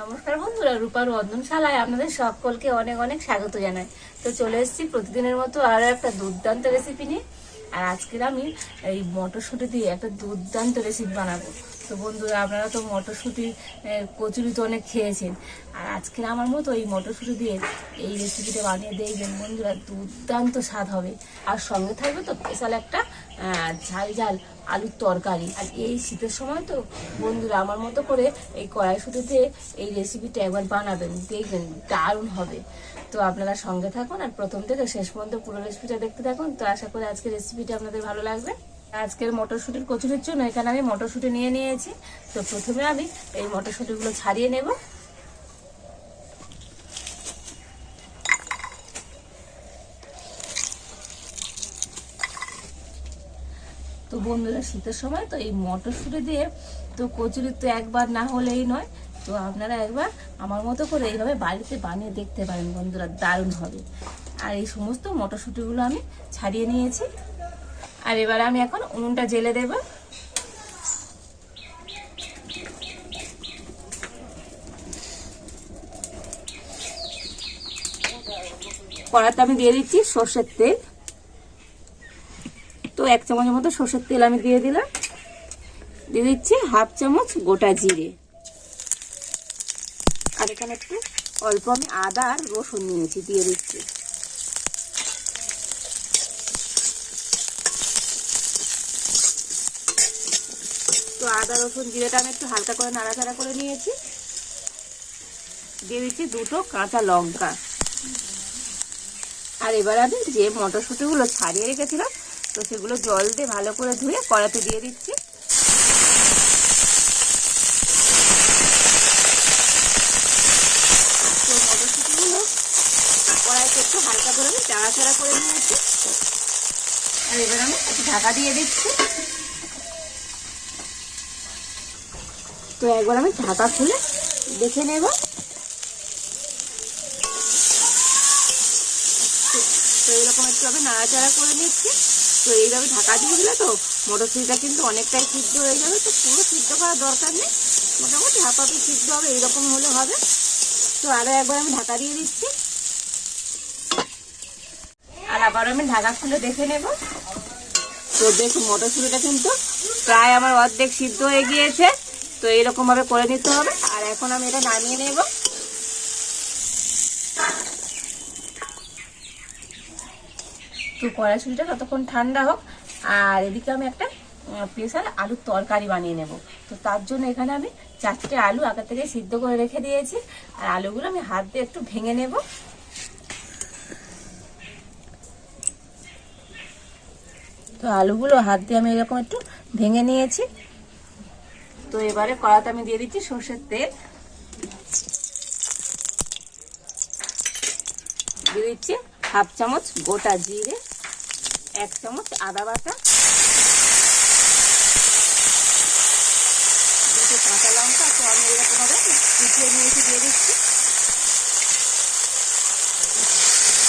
নমস্কার বন্ধুরা রূপার রন্ধনশালায় আপনাদের সকলকে অনেক অনেক স্বাগত জানাই। তো চলে এসেছি প্রতিদিনের মতো আরও একটা দুর্দান্ত রেসিপি নিয়ে। আর আজকের আমি এই মটরশুঁটি দিয়ে একটা দুর্দান্ত রেসিপি বানাবো। তো বন্ধুরা, আপনারা তো মটরশুঁটি কচুরি তো অনেক খেয়েছেন। আর আজকের আমার মতো এই মটরশুঁটি দিয়ে এই রেসিপিটা বানিয়ে দেখবেন বন্ধুরা, দুর্দান্ত স্বাদ হবে। আর সঙ্গে থাকবে তো স্পেশাল একটা ঝাল ঝাল আলুর তরকারি। আর এই শীতের সময় তো বন্ধুরা, আমার মতো করে এই কড়াইশুটিতে এই রেসিপিটা একবার বানাবেন, দেখবেন দারুণ হবে। তো আপনারা সঙ্গে থাকুন আর প্রথম থেকে শেষ পর্যন্ত পুরো রেসিপিটা দেখতে থাকুন। তো আশা করি আজকের রেসিপিটা আপনাদের ভালো লাগবে। আজকের মটরশুঁটির কচুরির জন্য এখানে আমি মটরশুঁটি নিয়ে নিয়েছি। তো প্রথমে আমি এই মটরশুঁটিগুলো ছাড়িয়ে নেব। তো বন্ধুরা, শীতের সময় তো এই মটরশুঁটি দিয়ে তো কচুরি তো একবার না হলেই নয়। তো আপনারা একবার আমার মতো করে এইভাবে বাড়িতে বানিয়ে দেখতে পারেন বন্ধুরা, দারুণ হবে। আর এই সমস্ত মটরশুঁটিগুলো আমি ছাড়িয়ে নিয়েছি। আর এবার আমি এখন উনুনটা জেলে দেব। কড়াতে আমি দিয়ে দিচ্ছি সর্ষের তেল। তো এক চামচের মতো সর্ষের তেল আমি দিয়ে দিলাম। দিয়ে দিচ্ছি হাফ চামচ গোটা জিরে। আর এখানে একটু অল্প আমি আদা আর রসুন নিয়েছি, দিয়ে দিচ্ছি। তো আদা, রসুন, জিরেটা আমি একটু হালকা করে নাড়াচাড়া করে নিয়েছি। দিয়ে দিচ্ছি দুটো কাঁচা লঙ্কা। আর এবার আমি যে মটরশুঁটিগুলো ছাড়িয়ে রেখেছিলাম, তো সেগুলো জল দিয়ে ভালো করে ধুয়ে কড়াতে দিয়ে দিচ্ছি। মটরশুঁটিগুলো কড়াইতে একটু হালকা করে আমি চাড়াচাড়া করে নিয়েছি। আর এবার আমি ঢাকা দিয়ে দিচ্ছি। তো একবার আমি ঢাকা খুলে দেখে নেব। তো এরকম একটু আমি নাড়াচাড়া করে নিচ্ছি। তো এইভাবে ঢাকা দিয়ে দিলে তো মটরশুঁটিটা কিন্তু অনেকটাই সিদ্ধ হয়ে যাবে। তো পুরো সিদ্ধ করার দরকার নেই। মোটামুটি হাফাপি সিদ্ধ হবে, এইরকম হলে হবে। তো আরও একবার আমি ঢাকা দিয়ে দিচ্ছি। আর আবার আমি ঢাকা খুলে দেখে নেব। তো দেখুন, মটরশুঁটিটা কিন্তু প্রায় আমার অর্ধেক সিদ্ধ হয়ে গিয়েছে। তো এইরকম ভাবে করে নিতে হবে। আর এখন আমি এটা নামিয়ে নেব। তো কড়াইশুঁটিটা ততক্ষণ ঠান্ডা হোক। আর এদিকে আমি একটা স্পেশাল আলুর তরকারি বানিয়ে নেব। তো তার জন্য এখানে আমি চারটে আলু আগে থেকে সিদ্ধ করে রেখে দিয়েছি। আর আলুগুলো আমি হাত দিয়ে একটু ভেঙে নেব। তো আলুগুলো হাত দিয়ে আমি এরকম একটু ভেঙে নিয়েছি। তো এবারে কড়াতে আমি দিয়ে দিচ্ছি সর্ষের তেল। দিয়ে দিচ্ছি হাফ চামচ গোটা জিরে, এক চামচ আদা বাটা, দুটো কাঁচা লঙ্কা, তো আমি এরকম ভাবে কুচিয়ে নিয়েছি দিয়ে দিচ্ছি।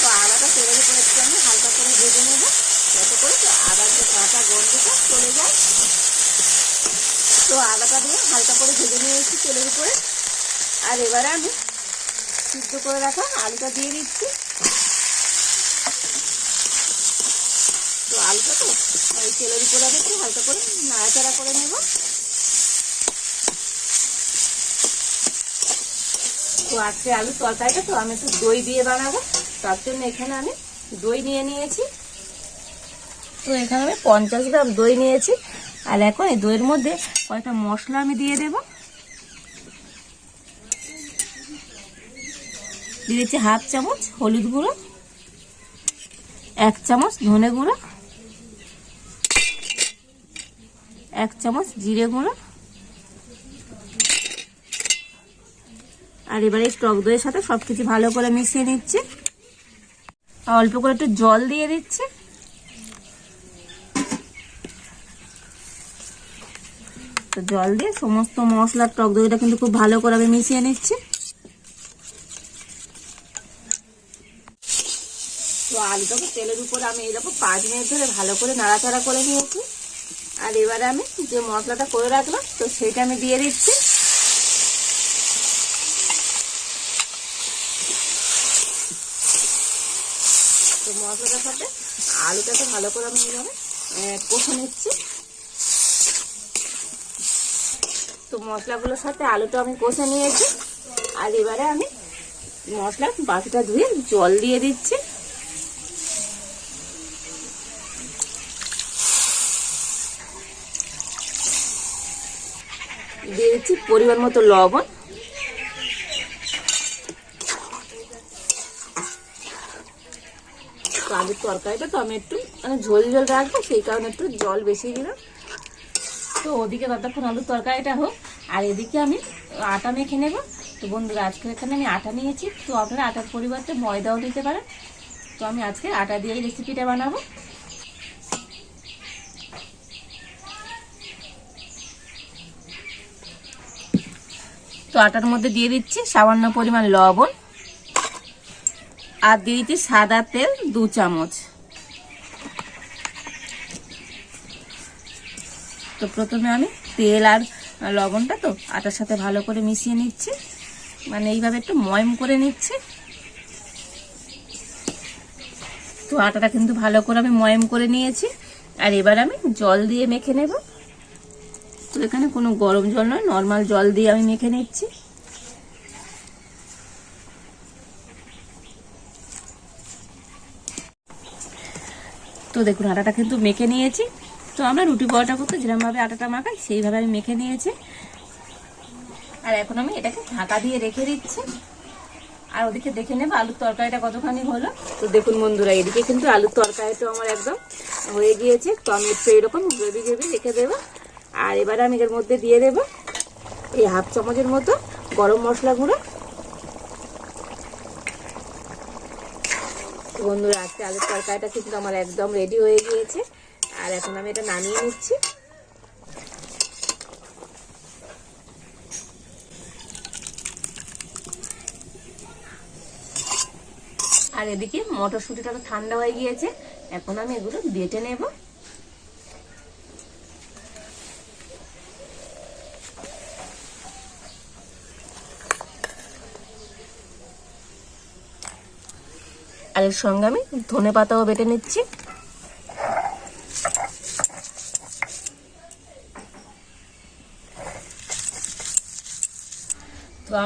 তো আদাটা তেলের উপরে একটু আমি হালকা করে ভেজে নেব। যাতে করে তো আদার যে কাঁচা গন্ধটা চলে যায়। তো আদাটা দিয়ে হালকা করে ভেজে নিয়েছি তেলের উপরে। আর এবারে আমি সিদ্ধ করে রাখা আলুটা দিয়ে দিচ্ছি। তো আলুটা তো ওই তেলের উপরে আমি হালকা করে নাড়াচাড়া করে নেব। তো আজকে আলুর তরকারিটা তো আমি একটু দই দিয়ে বানাবো, তার জন্য এখানে আমি দই নিয়ে নিয়েছি। তো এখানে আমি পঞ্চাশ গ্রাম দই নিয়েছি। আর এখন এই দইয়ের মধ্যে কয়েকটা মশলা আমি দিয়ে দেব। দিয়ে দিচ্ছি হাফ চামচ হলুদ গুঁড়ো, এক চামচ ধনে গুঁড়ো, এক চামচ জিরে গুঁড়ো। আর এবারে টক দইয়ের সাথে সবকিছু ভালো করে মিশিয়ে নিচ্ছি। অল্প করে একটু জল দিয়ে দিচ্ছি। জল দিয়ে সমস্ত মশলার টক দইটা কিন্তু খুব ভালো করে আমি মিশিয়ে নিচ্ছি। তো আলুটাকে তেলের উপরে আমি এরকম পাঁচ মিনিট ধরে ভালো করে নাড়াচাড়া করে নিয়েছি। আর এবারে আমি যে মশলাটা করে রাখলাম, তো সেটা আমি দিয়ে দিচ্ছি। তো মশলাটার সাথে আলুটাকে ভালো করে আমি এভাবে কষে নিচ্ছি। মশলাগুলোর সাথে আলুটা আমি কষে নিয়েছি। আর এবারে আমি মশলা বাকিটা ধুয়ে জল দিয়ে দিচ্ছি। দিয়ে দিচ্ছি পরিমাণ মতো লবণ। আলুর তরকারিটা তো আমি একটু মানে ঝোল ঝোল রাখব, সেই কারণে একটু জল বেশি দিলাম। তো ওদিকে ততক্ষণ আলুর তরকারিটা হোক। আর এদিকে আমি আটা মেখে নেব। তো বন্ধুরা, আজকে এখানে আমি আটা নিয়েছি। তো আপনারা আটার পরিবর্তে ময়দাও নিতে পারেন। তো আমি আজকে আটা দিয়ে রেসিপিটা বানাবো। তো আটার মধ্যে দিয়ে দিচ্ছি সামান্য পরিমাণ লবণ আর দিয়ে দিচ্ছি সাদা তেল দু চামচ। তো প্রথমে আমি তেল আর লবণটা তো আটার সাথে ভালো করে মিশিয়ে নিচ্ছি। মানে এইভাবে একটু ময়ম করে নিচ্ছি। তো আটাটা কিন্তু ভালো করে আমি ময়ম করে নিয়েছি। আর এবার আমি জল দিয়ে মেখে নেব। তো এখানে কোনো গরম জল নয়, নর্মাল জল দিয়ে আমি মেখে নিচ্ছি। তো দেখুন, আটাটা কিন্তু মেখে নিয়েছি। তো আমরা রুটি পরোটা করতে যেরকমভাবে আটাটা মাখাই, সেইভাবে আমি মেখে নিয়েছি। আর এখন আমি এটাকে ঢাকা দিয়ে রেখে দিচ্ছি। আর ওদিকে দেখে নেব আলুর তরকারিটা কতখানি হলো। তো দেখুন বন্ধুরা, এদিকে কিন্তু আলুর তরকারিটা আমার একদম হয়ে গিয়েছে। তো আমি একটু এরকম গ্রেভি গ্রেভি রেখে দেবো। আর এবারে আমি এর মধ্যে দিয়ে দেবো এই হাফ চামচের মতো গরম মশলা গুঁড়ো। বন্ধুরা, আজকে আলুর তরকারিটা কিন্তু আমার একদম রেডি হয়ে গিয়েছে। আর এখন আমি এটা নামিয়ে নিচ্ছি। আর এদিকে মটরশুঁটিটা তো ঠান্ডা হয়ে গিয়েছে, এখন আমি এগুলো বেটে নেব। আর এর সঙ্গে আমি ধনে পাতাও বেটে নিচ্ছি।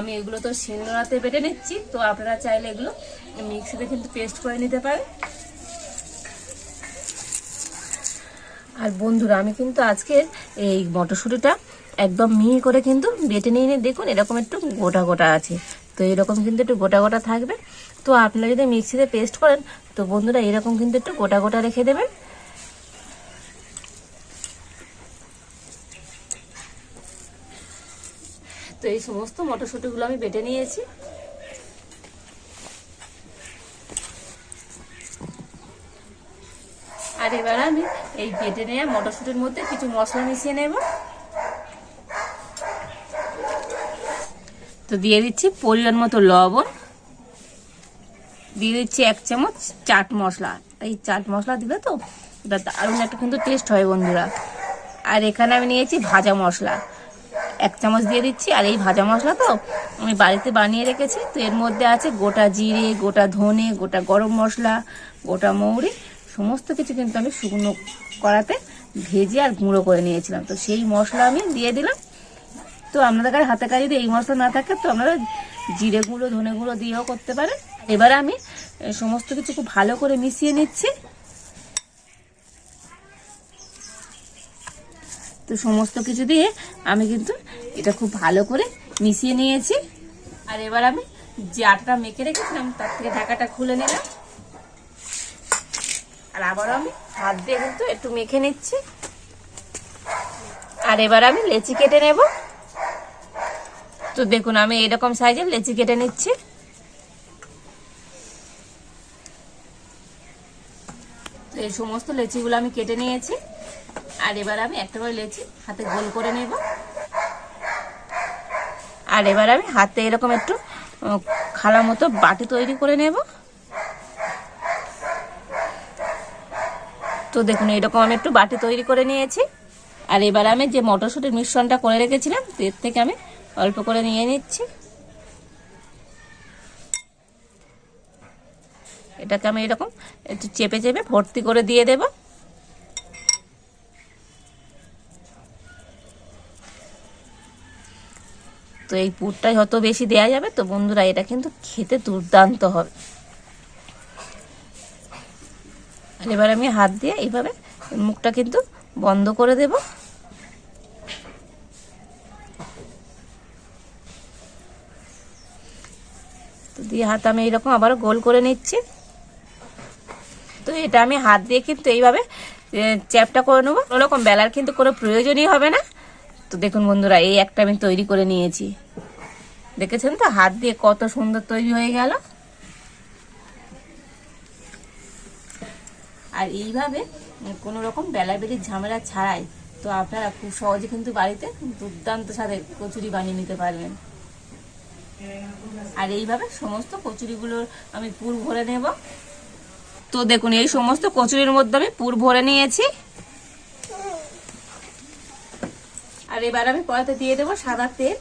আমি এগুলো তো শিলনোড়াতে বেটে নিচ্ছি। তো আপনারা চাইলে এগুলো মিক্সিতে কিন্তু পেস্ট করে নিতে পারেন। আর বন্ধুরা, আমি কিন্তু আজকে এই মটরশুঁটিটা একদম মিহি করে কিন্তু বেটে নিয়ে নিয়ে দেখুন, এরকম একটু গোটা গোটা আছে। তো এরকম কিন্তু একটু গোটা গোটা থাকবে। তো আপনারা যদি মিক্সিতে পেস্ট করেন, তো বন্ধুরা এরকম কিন্তু একটু গোটা গোটা রেখে দেবেন। এই সমস্ত মটরশুঁটিগুলো আমি বেটে নিয়েছি। আর এবার আমি এই বেটে নেওয়া মটরশুঁটির মধ্যে কিছু মশলা মিশিয়ে নেব। তো দিয়ে দিচ্ছি পরিমাণ মতো লবণ। দিয়ে দিচ্ছি এক চামচ চাট মশলা। এই চাট মশলা দিলে তো দারুণ একটা কিন্তু টেস্ট হয় বন্ধুরা। আর এখানে আমি নিয়েছি ভাজা মশলা। এক চামচ দিয়ে দিচ্ছি, আর এই ভাজা মশলা তো আমি বাড়িতে বানিয়ে রেখেছি। তো এর মধ্যে আছে গোটা জিরে, গোটা ধনে, গোটা গরম মশলা, গোটা মৌরি, সমস্ত কিছু কিন্তু আমি শুকনো করাতে ভেজে আর গুঁড়ো করে নিয়েছিলাম। তো সেই মশলা আমি দিয়ে দিলাম। তো আপনাদের কাছে হাতে কাছে যদি এই মশলা না থাকে, তো আপনারা জিরে গুঁড়ো, ধনে গুঁড়ো দিয়েও করতে পারেন। এবার আমি সমস্ত কিছু খুব ভালো করে মিশিয়ে নিচ্ছি। তো সমস্ত কিছু দিয়ে আমি কিন্তু এটা খুব ভালো করে মিশিয়ে নিয়েছি। আর এবার আমি যে আটাটা মেখে রেখেছিলাম, তার থেকে ঢাকাটা খুলে নিলাম। আর আবারও আমি হাত দিয়ে কিন্তু একটু মেখে নিচ্ছি। আর এবার আমি লেচি কেটে নেব। তো দেখুন, আমি এরকম সাইজের লেচি কেটে নিচ্ছি। এই সমস্ত লেচিগুলো আমি কেটে নিয়েছি। আর এবার আমি একটা করে লেচি হাতে গোল করে নেব। আর এবার আমি হাতে এরকম একটু খালা মতো বাটি তৈরি করে নেব। তো দেখুন, এরকম আমি একটু বাটি তৈরি করে নিয়েছি। আর এবার আমি যে মটরশুঁটির মিশ্রণটা করে রেখেছিলাম, এর থেকে আমি অল্প করে নিয়ে নিচ্ছি। এটাকে আমি এরকম একটু চেপে চেপে ভর্তি করে দিয়ে দেব। তো এই পুরটা যত বেশি দেয়া যাবে, তো বন্ধুরা এটা কিন্তু খেতে দুর্দান্ত হবে। আর এবার আমি হাত দিয়ে এইভাবে মুখটা কিন্তু বন্ধ করে দেব। তো দিয়ে হাত আমি এইরকম আবারও গোল করে নিচ্ছি। তো এটা আমি হাত দিয়ে কিন্তু এইভাবে চ্যাপটা করে নেব। ওরকম বেলার কিন্তু কোনো প্রয়োজনই হবে না। তো দেখুন বন্ধুরা, এই একটা আমি তৈরি করে নিয়েছি। দেখেছেন তো? হাত দিয়ে কত সুন্দর তৈরি হয়ে গেল। আর এইভাবে কোনো রকম বেলা বেলির ঝামেলা ছাড়াই তো আপনারা খুব সহজে কিন্তু বাড়িতে দুর্দান্ত সাথে কচুরি বানিয়ে নিতে পারবেন। আর এইভাবে সমস্ত কচুরিগুলোর আমি পুর ভরে নেব। তো দেখুন, এই সমস্ত কচুরির মধ্যে আমি পুর ভরে নিয়েছি। আর এবার আমি কড়াতে দিয়ে দেবো সাদা তেল।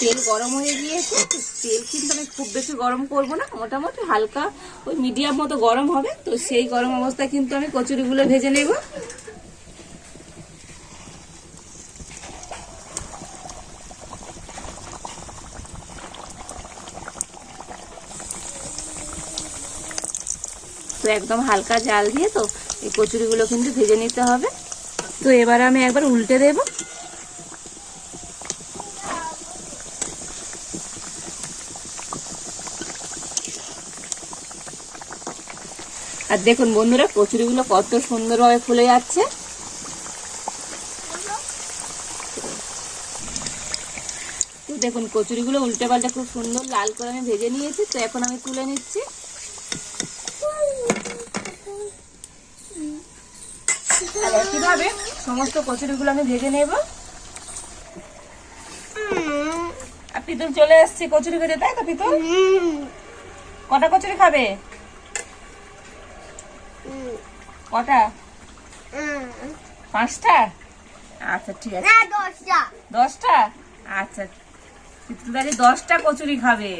তেল গরম হয়ে গিয়েছে তেল কিন্তু আমি খুব বেশি গরম করব না, মোটামুটি হালকা ওই মিডিয়াম মতো গরম হবে, তো সেই গরম অবস্থায় কিন্তু আমি কচুরিগুলো ভেজে নেব। তো একদম হালকা জাল দিয়ে তো এই কচুরিগুলো কিন্তু ভেজে নিতে হবে। তো এবার আমি একবার উল্টে দেবো। আর দেখুন বন্ধুরা কচুরিগুলো কত সুন্দরভাবে ফুলে যাচ্ছে। তো দেখুন কচুরিগুলো উল্টে পাল্টে খুব সুন্দর লাল করে আমি ভেজে নিয়েছি তো এখন আমি তুলে নিচ্ছি। আর একইভাবে সমস্ত কচুরিগুলো আমি ভেজে নেব। আর পিতুল চলে এসছে কচুরি ভেজে তাই তো পিতুল? কটা কচুরি খাবে? কটা? পাঁচটা? আচ্ছা ঠিক আছে। দশটা। আচ্ছা পিতুলদারি দশটা কচুরি খাবে।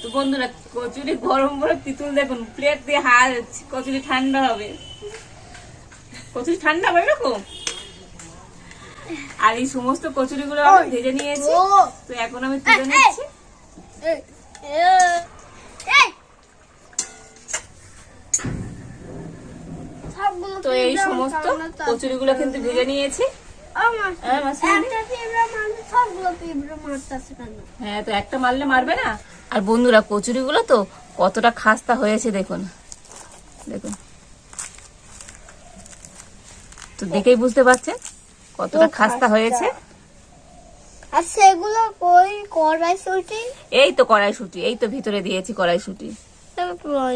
তো বন্ধুরা কচুরি গরম করে পিতুল দেখুন প্লেট দিয়ে হাত কচুরি ঠান্ডা হবে। কচুরি ঠান্ডা হবে এরকম? আর এই সমস্ত কচুরিগুলো আমি ভেজে নিয়েছি। তো এখন আমি তুলে নিচ্ছি। তো এই সমস্ত কচুরিগুলো কিন্তু ভেজে নিয়েছি। হ্যাঁ, হ্যাঁ তো একটা মারলে মারবে না? আর বন্ধুরা কচুরিগুলো তো কতটা খাস্তা হয়েছে দেখুন। দেখুন। তো দেখেই বুঝতে পারছেন কতটা খাস্তা। হয়েছে। আর সেগুলো কই? কড়াইশুটি? এই তো কড়াইশুটি এই তো ভিতরে দিয়েছি কড়াইশুটি।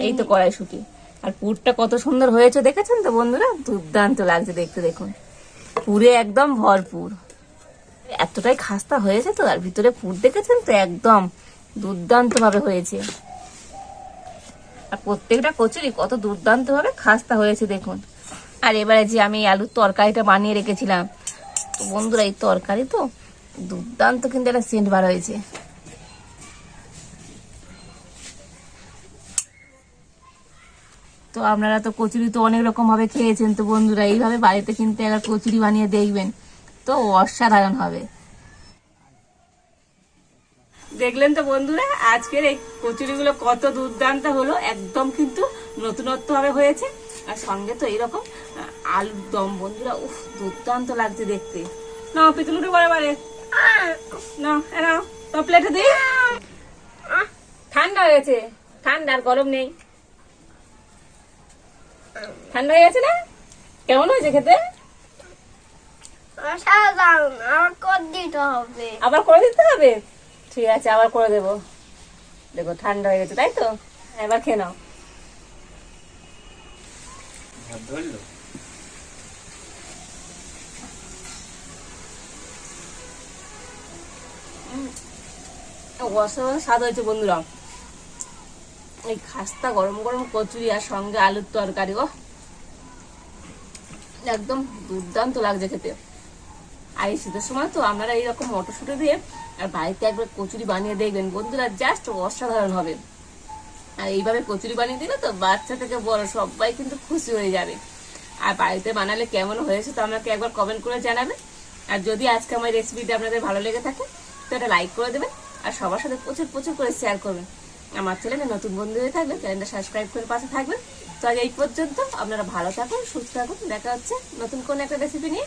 এই তো কড়াইশুটি। আর পুরটা কত সুন্দর হয়েছে দেখেছেন তো বন্ধুরা? দুর্দান্ত লাগছে দেখতে দেখুন। পুরে একদম ভরপুর। এতটাই খাস্তা হয়েছে তো আর ভিতরে পুর দেখেছেন তো একদম দুর্দান্ত ভাবে হয়েছে। আর প্রত্যেকটা কচুরি কত দুর্দান্ত ভাবে খাস্তা হয়েছে দেখুন। আর এবারে যে আমি আলুর তরকারিটা বানিয়ে রেখেছিলাম। তো বন্ধুরা এই তরকারি তো দুর্দান্ত কিন্তু একটা সেন্ট বার হয়েছে তো আপনারা তো কচুরি তো অনেক রকম ভাবে খেয়েছেন তো বন্ধুরা, এইভাবে বাড়িতে কিন্তু একবার কচুরি বানিয়ে দেখবেন, তো অসাধারণ হবে। দেখলেন তো বন্ধুরা, আজকের এই কচুরিগুলো কত দুর্দান্ত হলো, একদম কিন্তু নতুনত্ব ভাবে হয়েছে। আর সঙ্গে তো এইরকম, আলুর দম, বন্ধুরা, উফ, দুর্দান্ত লাগছে দেখতে। না পিতুলুটু বারে বারে না এনাও তো প্লেটে দিই। ঠান্ডা হয়ে গেছে। ঠান্ডা আর গরম নেই। ঠান্ডা হয়ে গেছে না? কেমন হয়েছে খেতে? আবার করে দিতে হবে? ঠিক আছে আবার করে দেবো। দেখো ঠান্ডা হয়ে গেছে তাই তো? এবার খেয়ে নাও। উম, অসাধারণ স্বাদ হয়েছে বন্ধুরা। এই খাস্তা গরম গরম কচুরি আর সঙ্গে আলুর তরকারি ও একদম দুর্দান্ত লাগছে খেতে। আর এই শীতের সময় তো আপনারা এইরকম মটরশুঁটি দিয়ে আর বাড়িতে একবার কচুরি বানিয়ে দেখবেন। বন্ধুরা, জাস্ট অসাধারণ হবে। আর এইভাবে কচুরি বানিয়ে দিলে তো বাচ্চা থেকে বড় সবাই কিন্তু খুশি হয়ে যাবে। আর বাড়িতে বানালে কেমন হয়েছে তো আমাকে একবার কমেন্ট করে জানাবেন। আর যদি আজকে আমার রেসিপিটা আপনাদের ভালো লেগে থাকে তো একটা লাইক করে দেবেন আর সবার সাথে প্রচুর প্রচুর করে শেয়ার করবেন। আমার চ্যানেলে নতুন বন্ধু হয়ে থাকবেন চ্যানেলটা সাবস্ক্রাইব করে পাশে থাকবেন। তো আজ এই পর্যন্ত আপনারা ভালো থাকুন, সুস্থ থাকুন। দেখা হচ্ছে নতুন কোনো একটা রেসিপি নিয়ে।